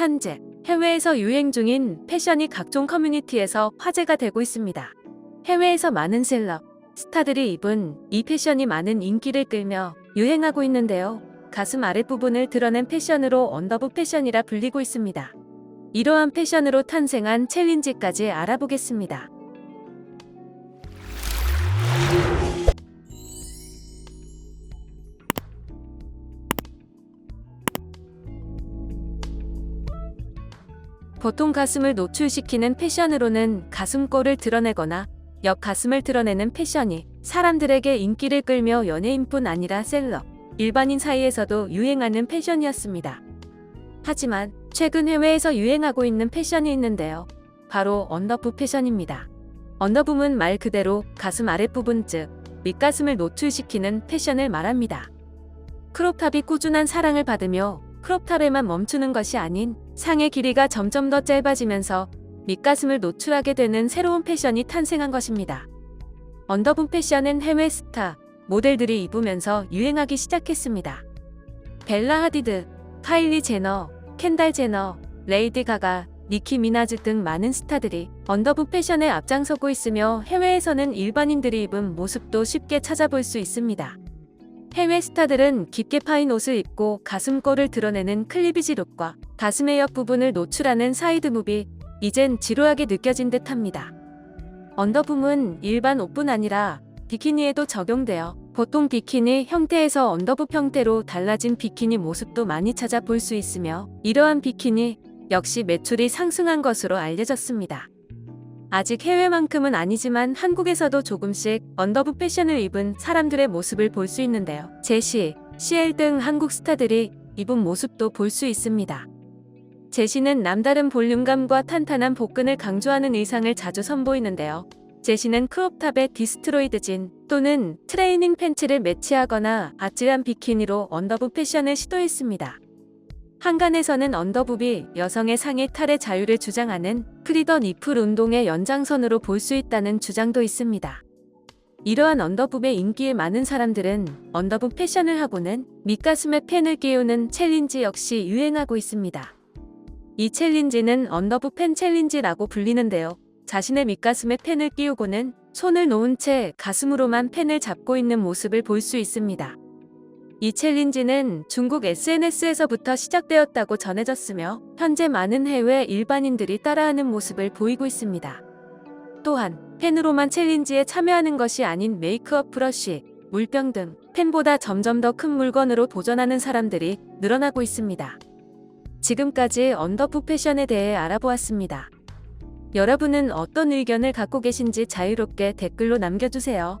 현재 해외에서 유행 중인 패션이 각종 커뮤니티에서 화제가 되고 있습니다. 해외에서 많은 셀럽, 스타들이 입은 이 패션이 많은 인기를 끌며 유행하고 있는데요. 가슴 아랫부분을 드러낸 패션으로 언더부 패션이라 불리고 있습니다. 이러한 패션으로 탄생한 챌린지까지 알아보겠습니다. 보통 가슴을 노출시키는 패션으로는 가슴골을 드러내거나 옆 가슴을 드러내는 패션이 사람들에게 인기를 끌며 연예인뿐 아니라 셀럽, 일반인 사이에서도 유행하는 패션이었습니다. 하지만 최근 해외에서 유행하고 있는 패션이 있는데요. 바로 언더부 패션입니다. 언더붐은 말 그대로 가슴 아랫부분 즉 밑가슴을 노출시키는 패션을 말합니다. 크롭탑이 꾸준한 사랑을 받으며 크롭탑에만 멈추는 것이 아닌 상의 길이가 점점 더 짧아지면서 밑가슴을 노출하게 되는 새로운 패션이 탄생한 것입니다. 언더붐 패션은 해외 스타, 모델들이 입으면서 유행하기 시작했습니다. 벨라 하디드, 카일리 제너, 켄달 제너, 레이디 가가, 니키 미나즈 등 많은 스타들이 언더붐 패션에 앞장서고 있으며 해외에서는 일반인들이 입은 모습도 쉽게 찾아볼 수 있습니다. 해외 스타들은 깊게 파인 옷을 입고 가슴골을 드러내는 클리비지 룩과 가슴의 옆 부분을 노출하는 사이드 무비, 이젠 지루하게 느껴진 듯 합니다. 언더붐은 일반 옷뿐 아니라 비키니에도 적용되어 보통 비키니 형태에서 언더붐 형태로 달라진 비키니 모습도 많이 찾아볼 수 있으며 이러한 비키니 역시 매출이 상승한 것으로 알려졌습니다. 아직 해외만큼은 아니지만 한국에서도 조금씩 언더부 패션을 입은 사람들의 모습을 볼 수 있는데요. 제시, CL 등 한국 스타들이 입은 모습도 볼 수 있습니다. 제시는 남다른 볼륨감과 탄탄한 복근을 강조하는 의상을 자주 선보이는데요. 제시는 크롭탑에 디스트로이드 진 또는 트레이닝 팬츠를 매치하거나 아찔한 비키니로 언더부 패션을 시도했습니다. 한간에서는 언더부비 여성의 상의 탈의 자유를 주장하는 프리더 니플 운동의 연장선으로 볼 수 있다는 주장도 있습니다. 이러한 언더붐의 인기에 많은 사람들은 언더붐 패션을 하고는 밑가슴에 펜을 끼우는 챌린지 역시 유행하고 있습니다. 이 챌린지는 언더부 펜 챌린지라고 불리는데요. 자신의 밑가슴에 펜을 끼우고는 손을 놓은 채 가슴으로만 펜을 잡고 있는 모습을 볼 수 있습니다. 이 챌린지는 중국 SNS에서부터 시작되었다고 전해졌으며 현재 많은 해외 일반인들이 따라하는 모습을 보이고 있습니다. 또한 펜으로만 챌린지에 참여하는 것이 아닌 메이크업 브러쉬, 물병 등 펜보다 점점 더 큰 물건으로 도전하는 사람들이 늘어나고 있습니다. 지금까지 언더푸 패션에 대해 알아보았습니다. 여러분은 어떤 의견을 갖고 계신지 자유롭게 댓글로 남겨주세요.